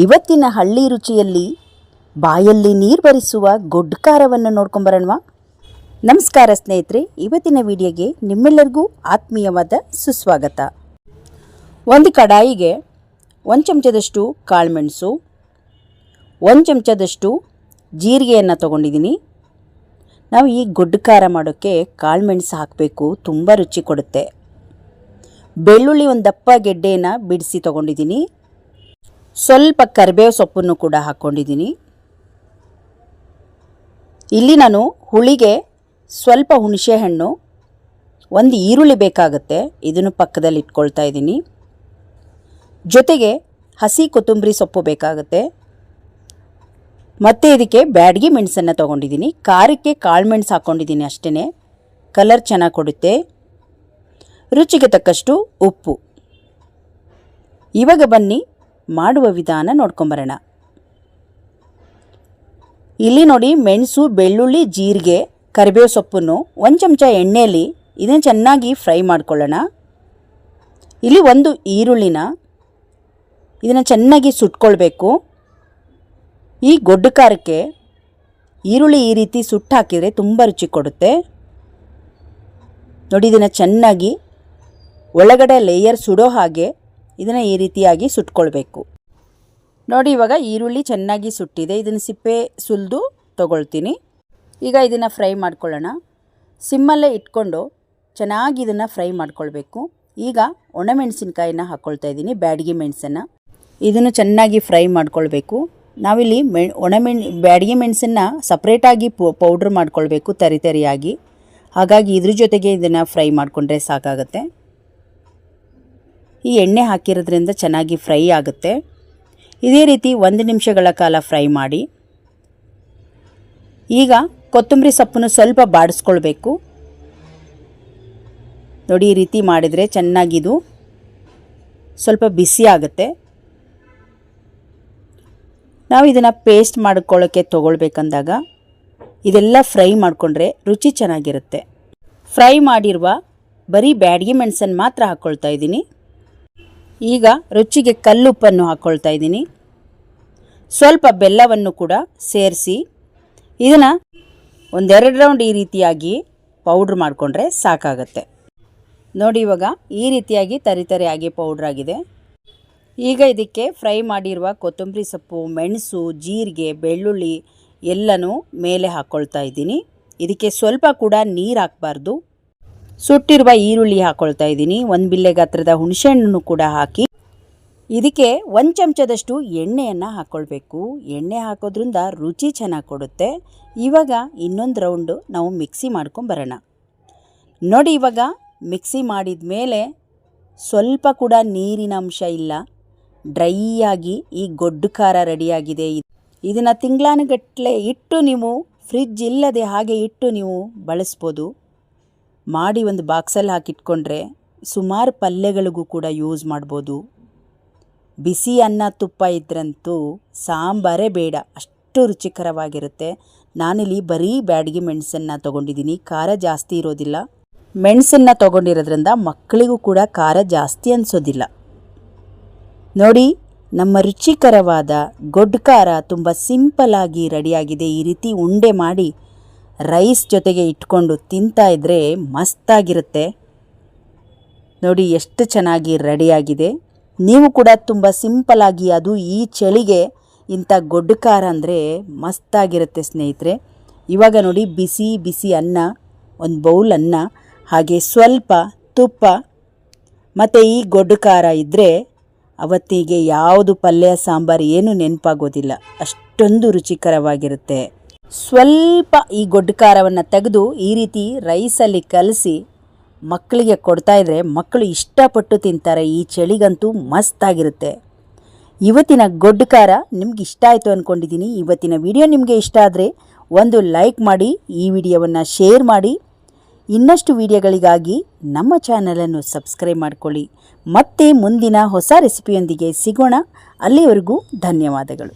ಇವತ್ತಿನ ಹಳ್ಳಿ ರುಚಿಯಲ್ಲಿ ಬಾಯಲ್ಲಿ ನೀರು ಬರಿಸುವ ಗೊಡ್ಡು ಖಾರವನ್ನು ನೋಡ್ಕೊಂಬರೋಣವಾ. ನಮಸ್ಕಾರ ಸ್ನೇಹಿತರೆ, ಇವತ್ತಿನ ವಿಡಿಯೋಗೆ ನಿಮ್ಮೆಲ್ಲರಿಗೂ ಆತ್ಮೀಯವಾದ ಸುಸ್ವಾಗತ. ಒಂದು ಕಡಾಯಿಗೆ ಒಂದು ಚಮಚದಷ್ಟು ಕಾಳುಮೆಣಸು, ಒಂದು ಚಮಚದಷ್ಟು ಜೀರಿಗೆಯನ್ನು ತೊಗೊಂಡಿದ್ದೀನಿ. ನಾವು ಈ ಗೊಡ್ಡು ಖಾರ ಮಾಡೋಕ್ಕೆ ಕಾಳುಮೆಣಸು ಹಾಕಬೇಕು, ತುಂಬ ರುಚಿ ಕೊಡುತ್ತೆ. ಬೆಳ್ಳುಳ್ಳಿ ಒಂದು ದಪ್ಪ ಗೆಡ್ಡೆಯನ್ನು ಬಿಡಿಸಿ ತೊಗೊಂಡಿದ್ದೀನಿ. ಸ್ವಲ್ಪ ಕರಿಬೇವು ಸೊಪ್ಪನ್ನು ಕೂಡ ಹಾಕ್ಕೊಂಡಿದ್ದೀನಿ. ಇಲ್ಲಿ ನಾನು ಹುಳಿಗೆ ಸ್ವಲ್ಪ ಹುಣಸೆ ಹಣ್ಣು, ಒಂದು ಈರುಳ್ಳಿ ಬೇಕಾಗುತ್ತೆ, ಇದನ್ನು ಪಕ್ಕದಲ್ಲಿ ಇಟ್ಕೊಳ್ತಾ ಇದ್ದೀನಿ. ಜೊತೆಗೆ ಹಸಿ ಕೊತ್ತಂಬರಿ ಸೊಪ್ಪು ಬೇಕಾಗುತ್ತೆ. ಮತ್ತು ಇದಕ್ಕೆ ಬ್ಯಾಡ್ಗಿ ಮೆಣಸನ್ನು ತೊಗೊಂಡಿದ್ದೀನಿ. ಖಾರಕ್ಕೆ ಕಾಳು ಮೆಣಸು ಹಾಕ್ಕೊಂಡಿದ್ದೀನಿ ಅಷ್ಟೇ ಕಲರ್ ಚೆನ್ನಾಗಿ ಕೊಡುತ್ತೆ. ರುಚಿಗೆ ತಕ್ಕಷ್ಟು ಉಪ್ಪು. ಇವಾಗ ಬನ್ನಿ. ಮಾಡುವ ವಿಧಾನ ನೋಡ್ಕೊಂಬರೋಣ. ಇಲ್ಲಿ ನೋಡಿ ಮೆಣಸು, ಬೆಳ್ಳುಳ್ಳಿ, ಜೀರಿಗೆ, ಕರಿಬೇವು ಸೊಪ್ಪನ್ನು ಒಂದು ಚಮಚ ಎಣ್ಣೆಯಲ್ಲಿ ಇದನ್ನು ಚೆನ್ನಾಗಿ ಫ್ರೈ ಮಾಡ್ಕೊಳ್ಳೋಣ. ಇಲ್ಲಿ ಒಂದು ಈರುಳ್ಳಿನ ಇದನ್ನು ಚೆನ್ನಾಗಿ ಸುಟ್ಕೊಳ್ಬೇಕು. ಈ ಗೊಡ್ಡು ಖಾರಕ್ಕೆ ಈರುಳ್ಳಿ ಈ ರೀತಿ ಸುಟ್ಟು ಹಾಕಿದರೆ ತುಂಬ ರುಚಿ ಕೊಡುತ್ತೆ. ನೋಡಿ ಇದನ್ನು ಚೆನ್ನಾಗಿ ಒಳಗಡೆ ಲೇಯರ್ ಸುಡೋ ಹಾಗೆ ಇದನ್ನು ಈ ರೀತಿಯಾಗಿ ಸುಟ್ಕೊಳ್ಬೇಕು. ನೋಡಿ, ಇವಾಗ ಈರುಳ್ಳಿ ಚೆನ್ನಾಗಿ ಸುಟ್ಟಿದೆ. ಇದನ್ನು ಸಿಪ್ಪೆ ಸುಲಿದು ತೊಗೊಳ್ತೀನಿ. ಈಗ ಇದನ್ನು ಫ್ರೈ ಮಾಡ್ಕೊಳ್ಳೋಣ. ಸಿಮ್ಮಲ್ಲೇ ಇಟ್ಕೊಂಡು ಚೆನ್ನಾಗಿ ಇದನ್ನು ಫ್ರೈ ಮಾಡ್ಕೊಳ್ಬೇಕು. ಈಗ ಒಣಮೆಣಸಿನ್ಕಾಯಿನ ಹಾಕ್ಕೊಳ್ತಾ ಇದ್ದೀನಿ, ಬ್ಯಾಡಿಗೆ ಮೆಣಸನ್ನು. ಇದನ್ನು ಚೆನ್ನಾಗಿ ಫ್ರೈ ಮಾಡ್ಕೊಳ್ಬೇಕು. ನಾವಿಲ್ಲಿ ಮೆ ಒಣಮೆಣ್, ಬ್ಯಾಡಿಗೆ ಮೆಣಸನ್ನು ಸಪ್ರೇಟಾಗಿ ಪೌಡ್ರ್ ಮಾಡ್ಕೊಳ್ಬೇಕು ತರಿ ತರಿಯಾಗಿ. ಹಾಗಾಗಿ ಇದ್ರ ಜೊತೆಗೆ ಇದನ್ನು ಫ್ರೈ ಮಾಡಿಕೊಂಡ್ರೆ ಸಾಕಾಗುತ್ತೆ. ಈ ಎಣ್ಣೆ ಹಾಕಿರೋದ್ರಿಂದ ಚೆನ್ನಾಗಿ ಫ್ರೈ ಆಗುತ್ತೆ. ಇದೇ ರೀತಿ ಒಂದು ನಿಮಿಷಗಳ ಕಾಲ ಫ್ರೈ ಮಾಡಿ. ಈಗ ಕೊತ್ತಂಬರಿ ಸೊಪ್ಪನ್ನು ಸ್ವಲ್ಪ ಬಾಡಿಸ್ಕೊಳ್ಬೇಕು. ನೋಡಿ, ಈ ರೀತಿ ಮಾಡಿದರೆ ಚೆನ್ನಾಗಿದು ಸ್ವಲ್ಪ ಬಿಸಿ ಆಗುತ್ತೆ. ನಾವು ಇದನ್ನು ಪೇಸ್ಟ್ ಮಾಡ್ಕೊಳ್ಳೋಕ್ಕೆ ತೊಗೊಳ್ಬೇಕಂದಾಗ ಇದೆಲ್ಲ ಫ್ರೈ ಮಾಡಿಕೊಂಡ್ರೆ ರುಚಿ ಚೆನ್ನಾಗಿರುತ್ತೆ. ಫ್ರೈ ಮಾಡಿರುವ ಬರೀ ಬ್ಯಾಡಗಿ ಮೆಣಸನ್ನು ಮಾತ್ರ ಹಾಕ್ಕೊಳ್ತಾ ಇದ್ದೀನಿ. ಈಗ ರುಚಿಗೆ ಕಲ್ಲುಪ್ಪನ್ನು ಹಾಕ್ಕೊಳ್ತಾ ಇದ್ದೀನಿ. ಸ್ವಲ್ಪ ಬೆಲ್ಲವನ್ನು ಕೂಡ ಸೇರಿಸಿ, ಇದನ್ನು ಒಂದೆರಡು ರೌಂಡ್ ಈ ರೀತಿಯಾಗಿ ಪೌಡ್ರ್ ಮಾಡಿಕೊಂಡ್ರೆ ಸಾಕಾಗತ್ತೆ. ನೋಡಿ ಇವಾಗ ಈ ರೀತಿಯಾಗಿ ತರಿತರಿಯಾಗಿ ಪೌಡ್ರ್ ಆಗಿದೆ. ಈಗ ಇದಕ್ಕೆ ಫ್ರೈ ಮಾಡಿರುವ ಕೊತ್ತಂಬರಿ ಸೊಪ್ಪು, ಮೆಣಸು, ಜೀರಿಗೆ, ಬೆಳ್ಳುಳ್ಳಿ ಎಲ್ಲನೂ ಮೇಲೆ ಹಾಕ್ಕೊಳ್ತಾ ಇದ್ದೀನಿ. ಇದಕ್ಕೆ ಸ್ವಲ್ಪ ಕೂಡ ನೀರು ಹಾಕಬಾರ್ದು. ಸುಟ್ಟಿರುವ ಈರುಳ್ಳಿ ಹಾಕ್ಕೊಳ್ತಾ ಇದ್ದೀನಿ. ಒಂದು ಬಿಲ್ಲೆ ಗಾತ್ರದ ಹುಣಸೆಹಣ್ಣು ಕೂಡ ಹಾಕಿ. ಇದಕ್ಕೆ ಒಂದು ಚಮಚದಷ್ಟು ಎಣ್ಣೆಯನ್ನು ಹಾಕ್ಕೊಳ್ಬೇಕು ಎಣ್ಣೆ ಹಾಕೋದ್ರಿಂದ ರುಚಿ ಚೆನ್ನಾಗಿ ಕೊಡುತ್ತೆ. ಇವಾಗ ಇನ್ನೊಂದು ರೌಂಡು ನಾವು ಮಿಕ್ಸಿ ಮಾಡ್ಕೊಂಬರೋಣ ನೋಡಿ ಇವಾಗ ಮಿಕ್ಸಿ ಮಾಡಿದ ಮೇಲೆ ಸ್ವಲ್ಪ ಕೂಡ ನೀರಿನ ಅಂಶ ಇಲ್ಲ. ಡ್ರೈ ಆಗಿ ಈ ಗೊಡ್ಡು ಖಾರ ರೆಡಿಯಾಗಿದೆ ಇದನ್ನು ತಿಂಗಳಾನುಗಟ್ಟಲೆ ಇಟ್ಟು ನೀವು ಫ್ರಿಜ್ ಇಲ್ಲದೆ ಹಾಗೆ ಇಟ್ಟು ನೀವು ಬಳಸ್ಬೋದು. ಮಾಡಿ ಒಂದು ಬಾಕ್ಸಲ್ಲಿ ಹಾಕಿಟ್ಕೊಂಡ್ರೆ ಸುಮಾರು ಪಲ್ಯಗಳಿಗೂ ಕೂಡ ಯೂಸ್ ಮಾಡ್ಬೋದು. ಬಿಸಿ ಅನ್ನ ತುಪ್ಪ ಇದ್ರಂತೂ ಸಾಂಬಾರೇ ಬೇಡ, ಅಷ್ಟು ರುಚಿಕರವಾಗಿರುತ್ತೆ. ನಾನಿಲ್ಲಿ ಬರೀ ಬ್ಯಾಡಗಿ ಮೆಣಸನ್ನು ತೊಗೊಂಡಿದ್ದೀನಿ, ಖಾರ ಜಾಸ್ತಿ ಇರೋದಿಲ್ಲ. ಮೆಣಸನ್ನು ತೊಗೊಂಡಿರೋದ್ರಿಂದ ಮಕ್ಕಳಿಗೂ ಕೂಡ ಖಾರ ಜಾಸ್ತಿ ಅನಿಸೋದಿಲ್ಲ. ನೋಡಿ, ನಮ್ಮ ರುಚಿಕರವಾದ ಗೊಡ್ಡು ಖಾರ ತುಂಬ ಸಿಂಪಲ್ಲಾಗಿ ರೆಡಿಯಾಗಿದೆ. ಈ ರೀತಿ ಉಂಡೆ ಮಾಡಿ ರೈಸ್ ಜೊತೆಗೆ ಇಟ್ಕೊಂಡು ತಿಂತಾ ಇದ್ದರೆ ಮಸ್ತಾಗಿರುತ್ತೆ. ನೋಡಿ ಎಷ್ಟು ಚೆನ್ನಾಗಿ ರೆಡಿಯಾಗಿದೆ. ನೀವು ಕೂಡ ತುಂಬ ಸಿಂಪಲಾಗಿ ಅದು ಈ ಚಳಿಗೆ ಇಂಥ ಗೊಡ್ಡು ಖಾರ ಅಂದರೆ ಮಸ್ತಾಗಿರುತ್ತೆ ಸ್ನೇಹಿತರೆ. ಇವಾಗ ನೋಡಿ ಬಿಸಿ ಬಿಸಿ ಅನ್ನ, ಒಂದು ಬೌಲ್ ಅನ್ನ, ಹಾಗೆ ಸ್ವಲ್ಪ ತುಪ್ಪ, ಮತ್ತು ಈ ಗೊಡ್ಡು ಖಾರ ಇದ್ದರೆ ಅವತ್ತಿಗೆ ಯಾವುದು ಪಲ್ಯ, ಸಾಂಬಾರು ಏನೂ ನೆನಪಾಗೋದಿಲ್ಲ. ಅಷ್ಟೊಂದು ರುಚಿಕರವಾಗಿರುತ್ತೆ. ಸ್ವಲ್ಪ ಈ ಗೊಡ್ಡು ಖಾರವನ್ನು ತೆಗೆದು ಈ ರೀತಿ ರೈಸಲ್ಲಿ ಕಲಸಿ ಮಕ್ಕಳಿಗೆ ಕೊಡ್ತಾ ಇದ್ದರೆ ಮಕ್ಕಳು ಇಷ್ಟಪಟ್ಟು ತಿಂತಾರೆ. ಈ ಚಳಿಗಂತೂ ಮಸ್ತಾಗಿರುತ್ತೆ. ಇವತ್ತಿನ ಗೊಡ್ಡು ಖಾರ ನಿಮ್ಗೆ ಇಷ್ಟ ಆಯಿತು ಅಂದ್ಕೊಂಡಿದ್ದೀನಿ ಇವತ್ತಿನ ವಿಡಿಯೋ ನಿಮಗೆ ಇಷ್ಟ ಆದರೆ ಒಂದು ಲೈಕ್ ಮಾಡಿ, ಈ ವಿಡಿಯೋವನ್ನು ಶೇರ್ ಮಾಡಿ. ಇನ್ನಷ್ಟು ವಿಡಿಯೋಗಳಿಗಾಗಿ ನಮ್ಮ ಚಾನಲನ್ನು ಸಬ್ಸ್ಕ್ರೈಬ್ ಮಾಡಿಕೊಳ್ಳಿ. ಮತ್ತೆ ಮುಂದಿನ ಹೊಸ ರೆಸಿಪಿಯೊಂದಿಗೆ ಸಿಗೋಣ. ಅಲ್ಲಿವರೆಗೂ ಧನ್ಯವಾದಗಳು.